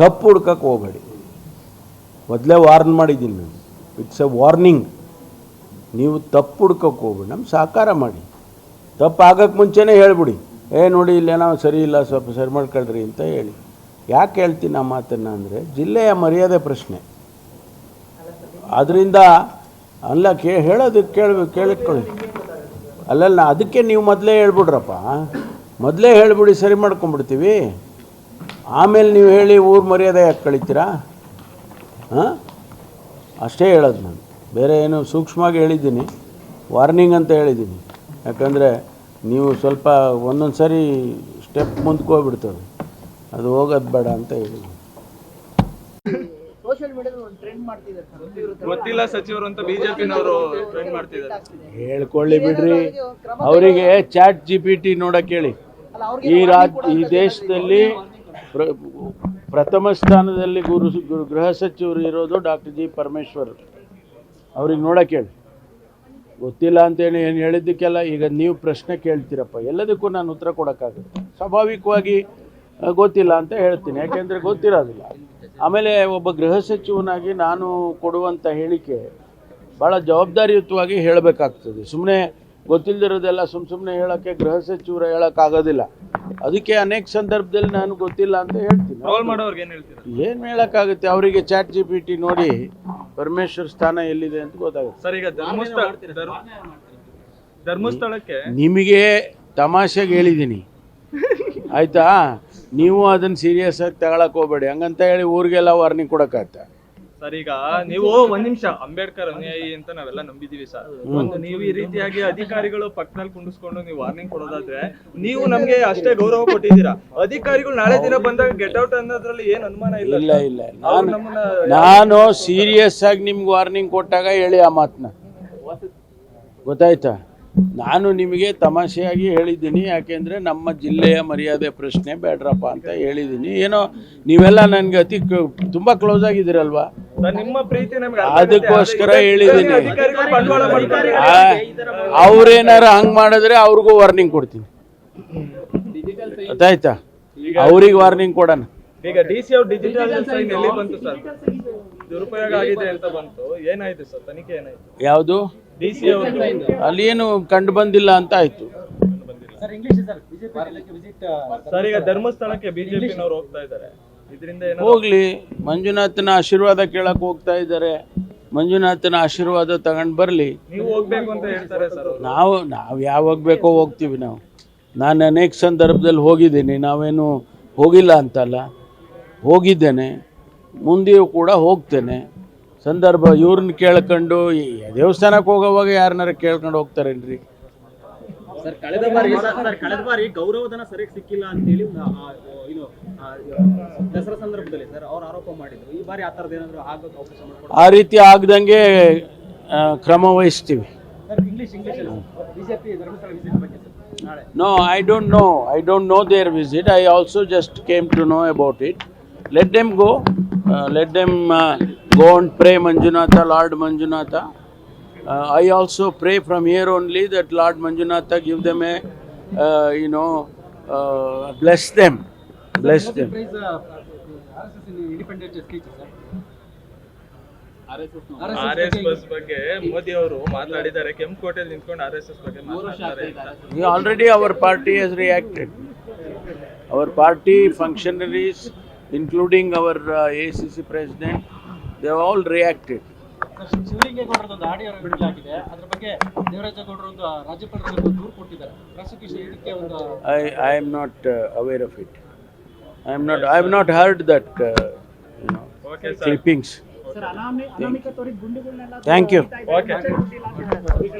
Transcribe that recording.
ತಪ್ಪು ಹುಡ್ಕಕ್ಕೆ ಹೋಗಬೇಡಿ. ಮೊದಲೇ ವಾರ್ನ್ ಮಾಡಿದ್ದೀನಿ ನಾನು. ಇಟ್ಸ್ ಎ ವಾರ್ನಿಂಗ್ ನೀವು ತಪ್ಪು ಹುಡ್ಕಕ್ಕೆ ಹೋಗ್ಬೇಡಿ. ನಮ್ಮ ಸಹಕಾರ ಮಾಡಿ. ತಪ್ಪು ಆಗೋಕ್ಕೆ ಮುಂಚೆನೇ ಹೇಳ್ಬಿಡಿ. ಏ, ನೋಡಿ, ಇಲ್ಲೇನೋ ಸರಿ ಇಲ್ಲ, ಸ್ವಲ್ಪ ಸರಿ ಮಾಡ್ಕೊಳ್ರಿ ಅಂತ ಹೇಳಿ. ಯಾಕೆ ಹೇಳ್ತೀನಿ ಆ ಮಾತನ್ನು ಅಂದರೆ, ಜಿಲ್ಲೆಯ ಮರ್ಯಾದೆ ಪ್ರಶ್ನೆ. ಅದರಿಂದ ಅಲ್ಲ, ಕೇ ಹೇಳೋದಕ್ಕೆ ಕೇಳ ಕೇಳಿಕೊಳ್ಳಿ ಅಲ್ಲಲ್ಲ, ಅದಕ್ಕೆ ನೀವು ಮೊದಲೇ ಹೇಳ್ಬಿಡ್ರಪ್ಪ. ಮೊದಲೇ ಹೇಳ್ಬಿಡಿ, ಸರಿ ಮಾಡ್ಕೊಂಬಿಡ್ತೀವಿ ಆಮೇಲೆ ನೀವು ಹೇಳಿ ಊರು ಮರ್ಯಾದೆ ಯಾಕೆ ಕಳಿತೀರಾ? ಹಾಂ? ಅಷ್ಟೇ ಹೇಳೋದು ನಾನು. ಬೇರೆ ಏನು ಸೂಕ್ಷ್ಮವಾಗಿ ಹೇಳಿದ್ದೀನಿ. ವಾರ್ನಿಂಗ್ ಅಂತ ಹೇಳಿದ್ದೀನಿ. ಯಾಕಂದರೆ ನೀವು ಸ್ವಲ್ಪ ಒಂದೊಂದು ಸಾರಿ ಸ್ಟೆಪ್ ಮುಂದಕ್ಕೆ ಹೋಗ್ಬಿಡ್ತದೆ. ಅದು ಹೋಗೋದು ಬೇಡ ಅಂತ ಹೇಳಿದ್ದೀನಿ ಸೋಷಿಯಲ್ ಮೀಡಿಯಾದಲ್ಲಿ ಒಂದು ಟ್ರೆಂಡ್ ಮಾಡ್ತಿದ್ದಾರೆ ಸರ್. ಗೊತ್ತಿಲ್ಲ ಸಚಿವರು ಅಂತ ಬಿಜೆಪಿನವರು ಟ್ರೆಂಡ್ ಮಾಡ್ತಿದ್ದಾರೆ. ಹೇಳ್ಕೊಳ್ಳಿ ಬಿಡ್ರಿ. ಅವರಿಗೆ ಚಾಟ್ ಜಿ ಪಿ ಟಿ ನೋಡಕ್ಕೆ ಹೇಳಿ. ಈ ರಾಜ್ಯ ಈ ದೇಶದಲ್ಲಿ ಪ್ರಥಮ ಸ್ಥಾನದಲ್ಲಿ ಗುರು ಗೃಹ ಸಚಿವರು ಇರೋದು ಡಾಕ್ಟರ್ ಜಿ ಪರಮೇಶ್ವರ್. ಅವ್ರಿಗೆ ನೋಡೋಕೆ ಹೇಳಿ. ಗೊತ್ತಿಲ್ಲ ಅಂತೇಳಿ ಏನು ಹೇಳಿದ್ದಕ್ಕೆಲ್ಲ ಈಗ ನೀವು ಪ್ರಶ್ನೆ ಕೇಳ್ತೀರಪ್ಪ. ಎಲ್ಲದಕ್ಕೂ ನಾನು ಉತ್ತರ ಕೊಡೋಕ್ಕಾಗುತ್ತೆ ಸ್ವಾಭಾವಿಕವಾಗಿ ಗೊತ್ತಿಲ್ಲ ಅಂತ ಹೇಳ್ತೀನಿ. ಯಾಕೆಂದರೆ ಗೊತ್ತಿರೋದಿಲ್ಲ. ಆಮೇಲೆ ಒಬ್ಬ ಗೃಹ ಸಚಿವನಾಗಿ ನಾನು ಕೊಡುವಂಥ ಹೇಳಿಕೆ ಭಾಳ ಜವಾಬ್ದಾರಿಯುತವಾಗಿ ಹೇಳಬೇಕಾಗ್ತದೆ. ಸುಮ್ಮನೆ ಗೊತ್ತಿಲ್ಲದಿರೋದೆಲ್ಲ ಸುಮ್ಮ ಸುಮ್ಮನೆ ಹೇಳೋಕ್ಕೆ ಗೃಹ ಸಚಿವರು ಹೇಳೋಕ್ಕಾಗೋದಿಲ್ಲ. ಅದಕ್ಕೆ ಅನೇಕ ಸಂದರ್ಭದಲ್ಲಿ ನಾನು ಗೊತ್ತಿಲ್ಲ ಅಂತ ಹೇಳ್ತೀನಿ. ಏನ್ ಹೇಳೋಕ್ಕಾಗುತ್ತೆ? ಅವರಿಗೆ ಚಾಟ್ ಜಿ ಪಿ ಟಿ ನೋಡಿ ಪರಮೇಶ್ವರ್ ಸ್ಥಾನ ಎಲ್ಲಿದೆ ಅಂತ ಗೊತ್ತಾಗುತ್ತೆ. ಧರ್ಮಸ್ಥಳಕ್ಕೆ ನಿಮಗೆ ತಮಾಷೆಗೆ ಹೇಳಿದ್ದೀನಿ. ಆಯ್ತಾ? ನೀವು ಅದನ್ನು ಸೀರಿಯಸ್ ಆಗಿ ತಗೊಳಕ್ ಹೋಗ್ಬೇಡಿ. ಹಂಗಂತ ಹೇಳಿ ಊರಿಗೆಲ್ಲ ವಾರ್ನಿಂಗ್ ಕೊಡೋಕ್ಕಾಗತ್ತೆ ಸರ್ ಈಗ ನೀವು ಒಂದ್ ನಿಮಿಷ ಅಂಬೇಡ್ಕರ್ ಅನ್ಯಾಯಿ ಅಂತ ನಾವೆಲ್ಲ ನಂಬಿದೀವಿ ಸರ್ ಒಂದು ನೀವು ಈ ರೀತಿಯಾಗಿ ಅಧಿಕಾರಿಗಳು ಪಕ್ಕದಲ್ಲಿ ಕುಂಡಿಸ್ಕೊಂಡು ನೀವು ವಾರ್ನಿಂಗ್ ಕೊಡೋದಾದ್ರೆ ನೀವು ನಮ್ಗೆ ಅಷ್ಟೇ ಗೌರವ ಕೊಟ್ಟಿದ್ದೀರಾ? ಅಧಿಕಾರಿಗಳು ನಾಳೆ ದಿನ ಬಂದಾಗ ಗೆಟ್ ಔಟ್ ಅನ್ನೋದ್ರಲ್ಲಿ ಏನ್ ಅನುಮಾನ ಇಲ್ಲ ಇಲ್ಲ ಇಲ್ಲ ನಾನು ನಾನು ಸೀರಿಯಸ್ ಆಗಿ ನಿಮ್ಗೆ ವಾರ್ನಿಂಗ್ ಕೊಟ್ಟಾಗ ಹೇಳಿ ಆ ಮಾತನ್ನ ಗೊತ್ತಾಯ್ತಾ? ನಾನು ನಿಮಗೆ ತಮಾಷೆಯಾಗಿ ಹೇಳಿದ್ದೀನಿ ಯಾಕೆಂದರೆ ನಮ್ಮ ಜಿಲ್ಲೆಯ ಮರ್ಯಾದೆ ಪ್ರಶ್ನೆ ಬೇಡ್ರಪ್ಪ ಅಂತ ಹೇಳಿದ್ದೀನಿ. ಏನೋ ನೀವೆಲ್ಲ ನನಗೆ ಅತಿ ತುಂಬ ಕ್ಲೋಸ್ ಆಗಿದ್ದೀರಲ್ವಾ? ನಿಮ್ಮ ಪ್ರೀತಿ ನಮ್ಗೆ ಅದಕ್ಕೋಸ್ಕರ ಹೇಳಿದ್ದೀನಿ. ಅಧಿಕಾರಿಗಳು ಬಂಡವಾಳ ಮಾಡ್ತಾರೆ. ಅವ್ರೇನಾರ ಹಂಗ್ ಮಾಡಿದ್ರೆ ಅವ್ರಿಗೂ ವಾರ್ನಿಂಗ್ ಕೊಡ್ತೀನಿ. ಗೊತ್ತಾಯ್ತಾ? ಅವ್ರಿಗೆ ವಾರ್ನಿಂಗ್ ಕೊಡೋಣ. ಈಗ ಡಿ ಸಿ ಅವ್ರ ಡಿಜಿಟಲ್ ಸೈನ್ ಎಲ್ಲಿ ಬಂತು ಸರ್? ದುರುಪಯೋಗ ಆಗಿದೆ ಅಂತ ಬಂತು. ಏನಾಯ್ತು ಸರ್? ತನಿಖೆ ಏನಾಯ್ತು? ಯಾವುದು? ಡಿ ಸಿ ಅವ್ರದ್ದು ಅಲ್ಲಿ ಏನು ಕಂಡು ಬಂದಿಲ್ಲ ಅಂತ ಆಯ್ತು. ಸರ್ ಈಗ ಧರ್ಮಸ್ಥಳಕ್ಕೆ ಬಿಜೆಪಿ ಹೋಗ್ತಾ ಇದ್ದಾರೆ. ಹೋಗ್ಲಿ ಮಂಜುನಾಥನ ಆಶೀರ್ವಾದ ಕೇಳಕ್ ಹೋಗ್ತಾ ಇದ್ದಾರೆ. ಮಂಜುನಾಥನ ಆಶೀರ್ವಾದ ತಗೊಂಡು ಬರಲಿ. ನೀವು ಹೋಗ್ಬೇಕು ಅಂತ ಹೇಳ್ತಾರೆ ಸರ್ ನಾವು ನಾವು ಯಾವಾಗ ಬೇಕೋ ಹೋಗ್ತೀವಿ ನಾವು. ನಾನು ಅನೇಕ ಸಂದರ್ಭದಲ್ಲಿ ಹೋಗಿದ್ದೀನಿ ನಾವೇನು ಹೋಗಿಲ್ಲ ಅಂತಲ್ಲ. ಹೋಗಿದ್ದೇನೆ ಮುಂದೆಯೂ ಕೂಡ ಹೋಗ್ತೇನೆ. ಸಂದರ್ಭ ಇವ್ರನ್ನ ಕೇಳ್ಕೊಂಡು ಈ ದೇವಸ್ಥಾನಕ್ಕೆ ಹೋಗೋವಾಗ ಯಾರನ್ನಾರ ಕೇಳ್ಕೊಂಡು ಹೋಗ್ತಾರೇನ್ರಿ? ಸರ್ ಕಳೆದ ಬಾರಿ ಸರ್ ಕಳೆದ ಬಾರಿ ಗೌರವಧನ ಸರಿಯಾಗಿ ಸಿಕ್ಕಿಲ್ಲ ಅಂತೇಳಿ ಆ, ದಸರಾ ಸಂದರ್ಭದಲ್ಲಿ ಸರ್ ಅವ್ರು ಆರೋಪ ಮಾಡಿದ್ರು. ಈ ಬಾರಿ ಆ ಥರದ್ದು ಏನಾದ್ರು ಆಗೋಕೆ ಅವಕಾಶ ಮಾಡ್ಕೊಡ ಆ ರೀತಿ ಆಗದಂಗೆ ಕ್ರಮ ವಹಿಸ್ತೀವಿ. Sir I don't know Dharmasthala visit ಬಗ್ಗೆ ದೇರ್ ನಾಳೆ. I also just came to know about it let them go let them go and pray Manjunatha Let them go. Let them go and pray Manjunatha, Lord Manjunatha. Uh, Uh, I also pray from here only that Lord Manjunatha give them a, uh, you know, uh, bless them. Bless them. Already our party has reacted. Our party functionaries, including our uh, ACC president, they have all reacted. Sir ಶಿವಲಿಂಗೇಗೌಡರದ ಒಂದು audio ಬಿಡಲಾಗಿದೆ ಅದ್ರ ಬಗ್ಗೆ ದೇವರಾಜೇಗೌಡರು ಒಂದು ರಾಜ್ಯಪಾಲರಿಗೆ ಒಂದು ದೂರು ಕೊಟ್ಟಿದ್ದಾರೆ prosecution ಇದಕ್ಕೆ ಒಂದು I I not aware of it of it. I am not. I have not heard that. Uh, you